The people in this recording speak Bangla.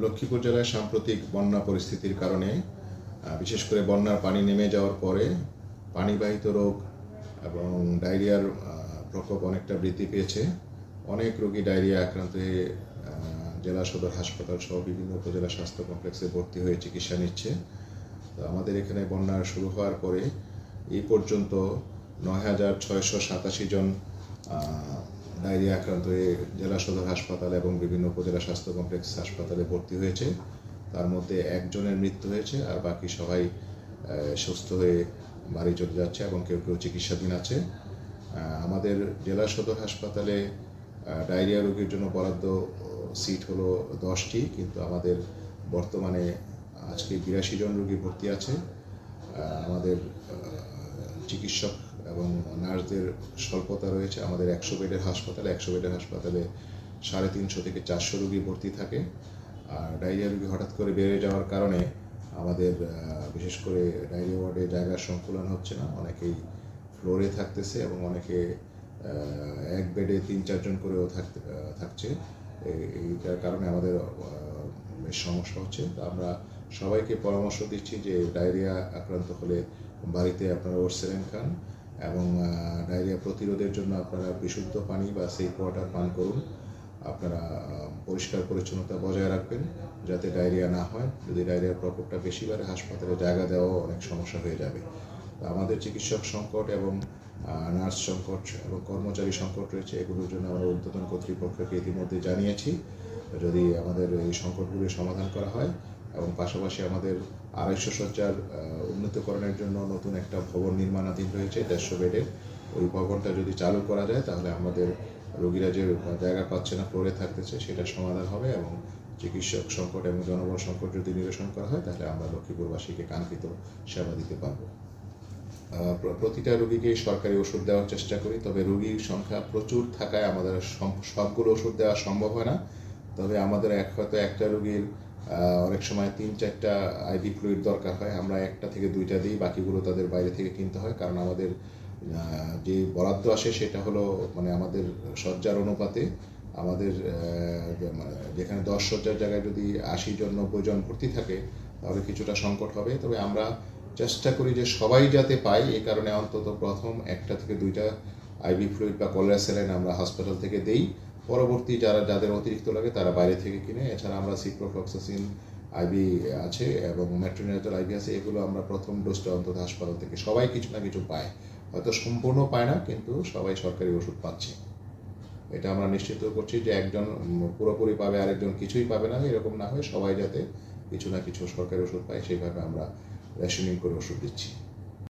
লক্ষ্মীপুর জেলায় সাম্প্রতিক বন্যা পরিস্থিতির কারণে বিশেষ করে বন্যার পানি নেমে যাওয়ার পরে পানিবাহিত রোগ এবং ডায়রিয়ার প্রকোপ অনেকটা বৃদ্ধি পেয়েছে। অনেক রোগী ডায়রিয়া আক্রান্ত হয়ে জেলা সদর হাসপাতাল সহ বিভিন্ন উপজেলা স্বাস্থ্য কমপ্লেক্সে ভর্তি হয়ে চিকিৎসা নিচ্ছে। তো আমাদের এখানে বন্যা শুরু হওয়ার পরে এই পর্যন্ত নয় হাজার ছয়শো সাতাশি জন ডায়রিয়া আক্রান্ত হয়ে জেলা সদর হাসপাতাল এবং বিভিন্ন উপজেলা স্বাস্থ্য কমপ্লেক্স হাসপাতালে ভর্তি হয়েছে। তার মধ্যে একজনের মৃত্যু হয়েছে আর বাকি সবাই সুস্থ হয়ে বাড়ি চলে যাচ্ছে এবং কেউ কেউ চিকিৎসাধীন আছে। আমাদের জেলা সদর হাসপাতালে ডায়রিয়া রোগীর জন্য বরাদ্দ সিট হলো দশটি, কিন্তু আমাদের বর্তমানে আজকে বিরাশি জন রোগী ভর্তি আছে। আমাদের চিকিৎসক এবং নার্সদের স্বল্পতা রয়েছে। আমাদের একশো বেডের হাসপাতালে, একশো বেডের হাসপাতালে সাড়ে তিনশো থেকে চারশো রোগী ভর্তি থাকে। আর ডায়রিয়া রুগী হঠাৎ করে বেড়ে যাওয়ার কারণে আমাদের বিশেষ করে ডায়রিয়া ওয়ার্ডে জায়গার সংকুলন হচ্ছে না। অনেকেই ফ্লোরে থাকতেছে এবং অনেকে এক বেডে তিন চারজন করেও থাকতে থাকছে। এইটার কারণে আমাদের বেশ সমস্যা হচ্ছে। তো আমরা সবাইকে পরামর্শ দিচ্ছি যে ডায়রিয়া আক্রান্ত হলে বাড়িতে আপনারা ওরসেলেন খান। এবং ডায়রিয়া প্রতিরোধের জন্য আপনারা বিশুদ্ধ পানি বা সেফ ওয়াটার পান করুন। আপনারা পরিষ্কার পরিচ্ছন্নতা বজায় রাখবেন যাতে ডায়রিয়া না হয়। যদি ডায়রিয়ার প্রকোপটা বেশি বাড়ে, হাসপাতালে জায়গা দেওয়াও অনেক সমস্যা হয়ে যাবে। আমাদের চিকিৎসক সংকট এবং নার্স সংকট এবং কর্মচারী সংকট রয়েছে, এগুলোর জন্য আমরা উদ্বোধন কর্তৃপক্ষকে ইতিমধ্যে জানিয়েছি। যদি আমাদের এই সংকটগুলি সমাধান করা হয় এবং পাশাপাশি আমাদের আড়াইশো আহ, উন্নীতকরণের জন্য নতুন একটা ভবন নির্মাণাধীন রয়েছে দেড়শো বেডের ওই ভবনটা যদি চালু করা যায় তাহলে আমাদের রোগীরা যে জায়গা পাচ্ছে না ফ্লোরে থাকতেছে সেটা সমাধান হবে এবং চিকিৎসক সংকট এবং জনবল সংকট যদি নিরসন করা হয় তাহলে আমরা লক্ষ্মীপুরবাসীকে কাঙ্ক্ষিত সেবা দিতে পারব। প্রতিটা রোগীকে সরকারি ওষুধ দেওয়ার চেষ্টা করি তবে রোগীর সংখ্যা প্রচুর থাকায় আমাদের সবগুলো ওষুধ দেওয়া সম্ভব হয় না। তবে আমাদের এক হয়তো একটা রোগীর অনেক সময় তিন, চারটা আইভি ফ্লুইড দরকার হয়, আমরা একটা থেকে দুইটা দিই, বাকিগুলো তাদের বাইরে থেকে কিনতে হয়, কারণ আমাদের যে বরাদ্দ আসে সেটা হলো মানে আমাদের শয্যার অনুপাতে, আমাদের মানে যেখানে দশ শয্যার জায়গায় যদি আশি জন, নব্বই জন ভর্তি থাকে, তাহলে কিছুটা সংকট হবে। তবে আমরা চেষ্টা করি যে সবাই যাতে পাই এ কারণে অন্তত প্রথম একটা থেকে দুইটা আইভি ফ্লুইড বা কলেরা স্যালাইন আমরা হাসপাতাল থেকে দেই। পরবর্তী যারা, যাদের অতিরিক্ত লাগে তারা বাইরে থেকে কিনে, এছাড়া আমরা সিপ্রোফ্লক্সাসিন আইবি আছে এবং মেট্রোনিয়াজল আইবি আছে, এগুলো আমরা প্রথম ডোজটা অন্তত হাসপাতাল থেকে সবাই কিছু না কিছু পায়। হয়তো সম্পূর্ণ পায় না, কিন্তু সবাই সরকারি ওষুধ পাচ্ছে। এটা আমরা নিশ্চিত করছি যে একজন পুরোপুরি পাবে, আরেকজন কিছুই পাবে না, এরকম না হয় সবাই যাতে কিছু না কিছু সরকারি ওষুধ পায়, সেইভাবে আমরা রেশনিং করে ওষুধ দিচ্ছি।